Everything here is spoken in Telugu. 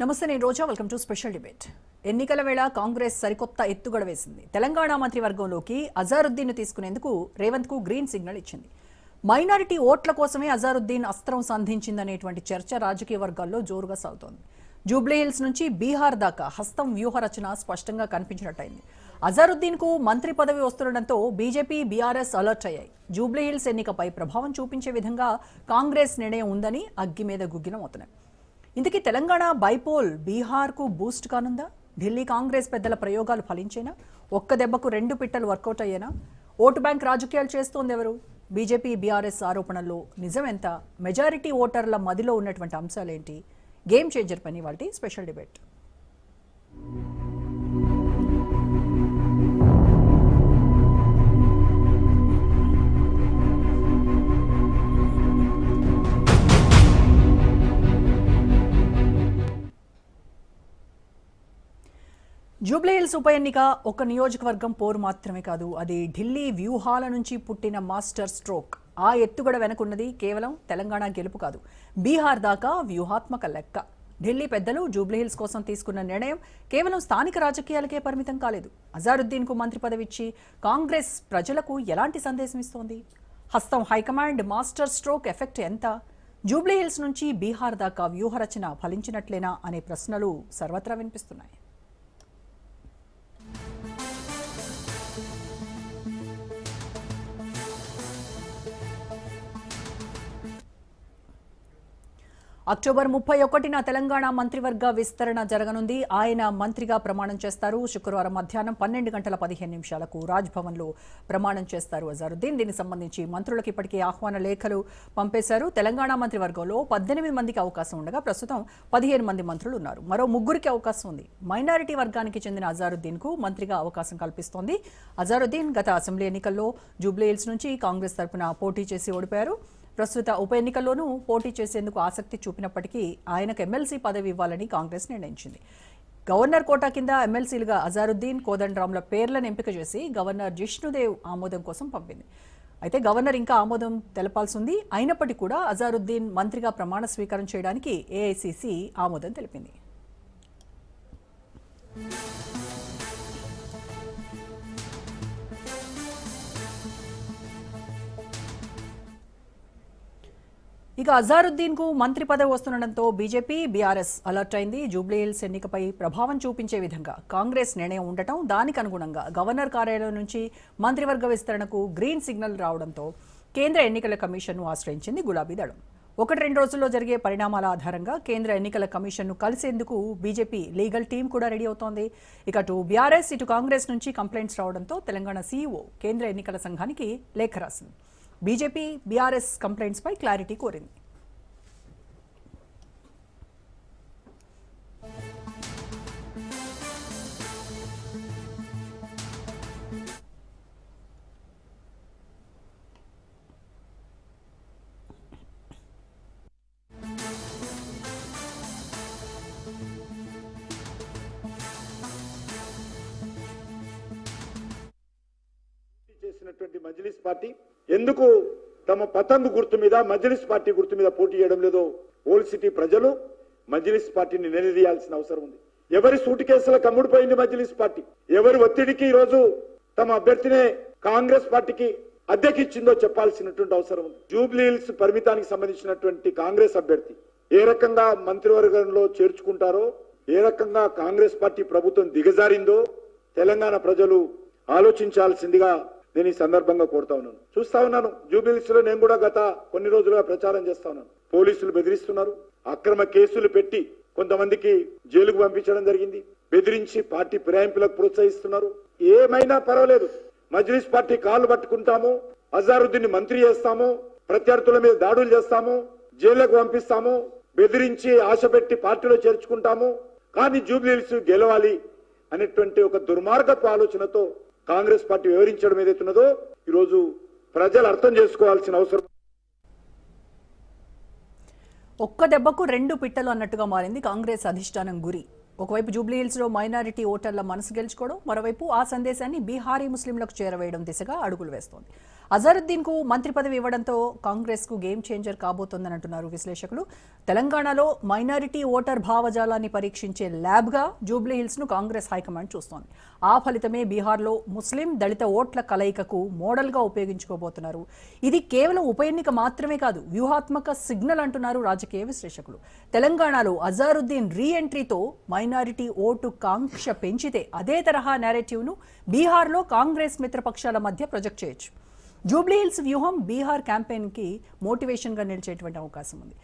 నమస్తే నేను Roja. Welcome to special debate. ఎన్నికల వేళ కాంగ్రెస్ సరికొత్త ఎత్తుగడ వేసింది. తెలంగాణ మంత్రివర్గంలోకి అజారుద్దీన్ తీసుకునేందుకు రేవంత్కు గ్రీన్ సిగ్నల్ ఇచ్చింది. మైనారిటీ ఓట్ల కోసమే అజారుద్దీన్ అస్త్రం సంధించిందనేటువంటి చర్చ రాజకీయ వర్గాల్లో జోరుగా సాగుతోంది. జూబ్లీహిల్స్ నుంచి బీహార్ దాకా హస్తం వ్యూహ రచన స్పష్టంగా కనిపించినట్టయింది. అజారుద్దీన్కు మంత్రి పదవి వస్తుండటంతో బీజేపీ బీఆర్ఎస్ అలర్ట్ అయ్యాయి. జూబ్లీహిల్స్ ఎన్నికపై ప్రభావం చూపించే విధంగా కాంగ్రెస్ నిర్ణయం ఉందని అగ్గి మీద గుగ్గిలం అవుతున్నాయి. ఇంతకీ తెలంగాణ బైపోల్ బీహార్కు బూస్ట్ కానుందా? ఢిల్లీ కాంగ్రెస్ పెద్దల ప్రయోగాలు ఫలించేనా? ఒక్క దెబ్బకు రెండు పిట్టలు వర్కౌట్ అయ్యేనా? ఓటు బ్యాంక్ రాజకీయాలు చేస్తోంది ఎవరు బీజేపీ బీఆర్ఎస్ ఆరోపణల్లో నిజమెంత? మెజారిటీ ఓటర్ల మదిలో ఉన్నటువంటి అంశాలేంటి? గేమ్ చేంజర్ పని వాటి స్పెషల్ డిబేట్. జూబ్లీహిల్స్ ఉప ఎన్నిక ఒక నియోజకవర్గం పోరు మాత్రమే కాదు అది ఢిల్లీ వ్యూహాల నుంచి పుట్టిన మాస్టర్ స్ట్రోక్. ఆ ఎత్తుగడ వెనకున్నది కేవలం తెలంగాణ గెలుపు కాదు బీహార్ దాకా వ్యూహాత్మక లెక్క. ఢిల్లీ పెద్దలు జూబ్లీహిల్స్ కోసం తీసుకున్న నిర్ణయం కేవలం స్థానిక రాజకీయాలకే పరిమితం కాలేదు. అజారుద్దీన్కు మంత్రి పదవి ఇచ్చి కాంగ్రెస్ ప్రజలకు ఎలాంటి సందేశం ఇస్తోంది? హస్తం హైకమాండ్ మాస్టర్ స్ట్రోక్ ఎఫెక్ట్ ఎంత? జూబ్లీహిల్స్ నుంచి బీహార్ దాకా వ్యూహరచన ఫలించినట్లేనా అనే ప్రశ్నలు సర్వత్రా వినిపిస్తున్నాయి. అక్టోబర్ ముప్పై ఒకటిన తెలంగాణ మంత్రివర్గ విస్తరణ జరగనుంది. ఆయన మంత్రిగా ప్రమాణం చేస్తారు. శుక్రవారం మధ్యాహ్నం పన్నెండు గంటల పదిహేను నిమిషాలకు రాజ్భవన్లో ప్రమాణం చేస్తారు అజారుద్దీన్. దీనికి సంబంధించి మంత్రులకు ఇప్పటికే ఆహ్వాన లేఖలు పంపేశారు. తెలంగాణ మంత్రివర్గంలో పద్దెనిమిది మందికి అవకాశం ఉండగా ప్రస్తుతం పదిహేను మంది మంత్రులు ఉన్నారు. మరో ముగ్గురికి అవకాశం ఉంది. మైనారిటీ వర్గానికి చెందిన అజారుద్దీన్కు మంత్రిగా అవకాశం కల్పిస్తోంది. అజారుద్దీన్ గత అసెంబ్లీ ఎన్నికల్లో జూబ్లీహిల్స్ నుంచి కాంగ్రెస్ తరపున పోటీ చేసి ఓడిపోయారు. ప్రస్తుత ఉప ఎన్నికల్లోనూ పోటీ చేసేందుకు ఆసక్తి చూపినప్పటికీ ఆయనకు ఎమ్మెల్సీ పదవి ఇవ్వాలని కాంగ్రెస్ నిర్ణయించింది. గవర్నర్ కోటా కింద ఎమ్మెల్సీలుగా అజారుద్దీన్ కోదండరాంల పేర్లను ఎంపిక చేసి గవర్నర్ జిష్ణుదేవ్ ఆమోదం కోసం పంపింది. అయితే గవర్నర్ ఇంకా ఆమోదం తెలపాల్సి ఉంది అయినప్పటికీ కూడా అజారుద్దీన్ మంత్రిగా ప్రమాణ స్వీకారం చేయడానికి ఏఐసిసి ఆమోదం తెలిపింది. ఇక అజారుద్దీన్కు మంత్రి పదవి వస్తుండటంతో బీజేపీ బీఆర్ఎస్ అలర్ట్ అయింది. జూబ్లీహిల్స్ ఎన్నికపై ప్రభావం చూపించే విధంగా కాంగ్రెస్ నిర్ణయం ఉండటం దానికి అనుగుణంగా గవర్నర్ కార్యాలయం నుంచి మంత్రివర్గ విస్తరణకు గ్రీన్ సిగ్నల్ రావడంతో కేంద్ర ఎన్నికల కమిషన్ను ఆశ్రయించింది గులాబీ దళం. ఒకటి రెండు రోజుల్లో జరిగే పరిణామాల ఆధారంగా కేంద్ర ఎన్నికల కమిషన్ను కలిసేందుకు బీజేపీ లీగల్ టీం కూడా రెడీ అవుతోంది. ఇక అటు బీఆర్ఎస్ ఇటు కాంగ్రెస్ నుంచి కంప్లైంట్స్ రావడంతో తెలంగాణ సీఈఓ కేంద్ర ఎన్నికల సంఘానికి లేఖ రాసింది. బీజేపీ బీఆర్ఎస్ కంప్లైంట్స్పై క్లారిటీ కోరింది. చేసినటువంటి మజ్లిస్ పార్టీ ఎందుకు తమ పతంగు గుర్తు మీద మజ్లిస్ పార్టీ గుర్తు మీద పోటీ చేయడం లేదో ఓల్డ్ సిటీ ప్రజలు మజ్లిస్ పార్టీని నిలదీయాల్సిన అవసరం ఉంది. ఎవరి సూటి కేసుల కమ్ముడిపోయింది మజ్లిస్ పార్టీ? ఎవరి ఒత్తిడికి ఈ రోజు తమ అభ్యర్థినే కాంగ్రెస్ పార్టీకి అద్దెకిచ్చిందో చెప్పాల్సినటువంటి అవసరం ఉంది. జూబ్లీ హిల్స్ పరిమితానికి సంబంధించినటువంటి కాంగ్రెస్ అభ్యర్థి ఏ రకంగా మంత్రివర్గంలో చేర్చుకుంటారో ఏ రకంగా కాంగ్రెస్ పార్టీ ప్రభుత్వం దిగజారిందో తెలంగాణ ప్రజలు ఆలోచించాల్సిందిగా నేను ఈ సందర్భంగా కోరుతా ఉన్నాను. చూస్తా ఉన్నాను. జూబిలీస్లో నేను కూడా గత కొన్ని రోజులుగా ప్రచారం చేస్తా ఉన్నాను. పోలీసులు బెదిరిస్తున్నారు. అక్రమ కేసులు పెట్టి కొంతమందికి జైలుకు పంపించడం జరిగింది. బెదిరించి పార్టీ ఫిరాయింపులకు ప్రోత్సహిస్తున్నారు. ఏమైనా పర్వాలేదు. మజ్లిస్ పార్టీ కాళ్ళు పట్టుకుంటాము. అజారుద్దీన్ మంత్రి చేస్తాము. ప్రత్యర్థుల మీద దాడులు చేస్తాము. జైళ్ళకు పంపిస్తాము. బెదిరించి ఆశ పెట్టి పార్టీలో చేర్చుకుంటాము. కానీ జూబ్లీహిల్స్ గెలవాలి అనేటువంటి ఒక దుర్మార్గపు ఆలోచనతో కాంగ్రెస్ పార్టీ వివరించడం ఏదైతున్నదో ఈరోజు ప్రజలు అర్థం చేసుకోవాల్సిన అవసరం. ఒక్క దెబ్బకు రెండు పిట్టలు అన్నట్టుగా మారింది కాంగ్రెస్ అధిష్టానం గురి. ఒకవైపు జూబ్లీహిల్స్లో మైనారిటీ ఓటర్ల మనసు గెలుచుకోవడం మరోవైపు ఆ సందేశాన్ని బీహారీ ముస్లింలకు చేరవేయడం దిశగా అడుగులు వేస్తోంది. అజరుద్దీన్కు మంత్రి పదవి ఇవ్వడంతో కాంగ్రెస్కు గేమ్ చేంజర్ కాబోతోందని అంటున్నారు విశ్లేషకులు. తెలంగాణలో మైనారిటీ ఓటర్ భావజాలాన్ని పరీక్షించే ల్యాబ్గా జూబ్లీ ను కాంగ్రెస్ హైకమాండ్ చూస్తోంది. ఆ ఫలితమే బీహార్లో ముస్లిం దళిత ఓట్ల కలయికకు మోడల్గా ఉపయోగించుకోబోతున్నారు. ఇది కేవలం ఉప ఎన్నిక మాత్రమే కాదు వ్యూహాత్మక సిగ్నల్ అంటున్నారు రాజకీయ విశ్లేషకులు. తెలంగాణలో అజారుద్దీన్ రీ ఎంట్రీతో మైనారిటీ ఓటు కాంక్ష పెంచితే అదే తరహా నేరేటివ్ను బీహార్లో కాంగ్రెస్ మిత్రపక్షాల మధ్య ప్రొజెక్ట్ చేయొచ్చు. జూబ్లీహిల్స్ వ్యూహం బీహార్ క్యాంపెయిన్కి కి మోటివేషన్గా నిలిచేటువంటి అవకాశం ఉంది.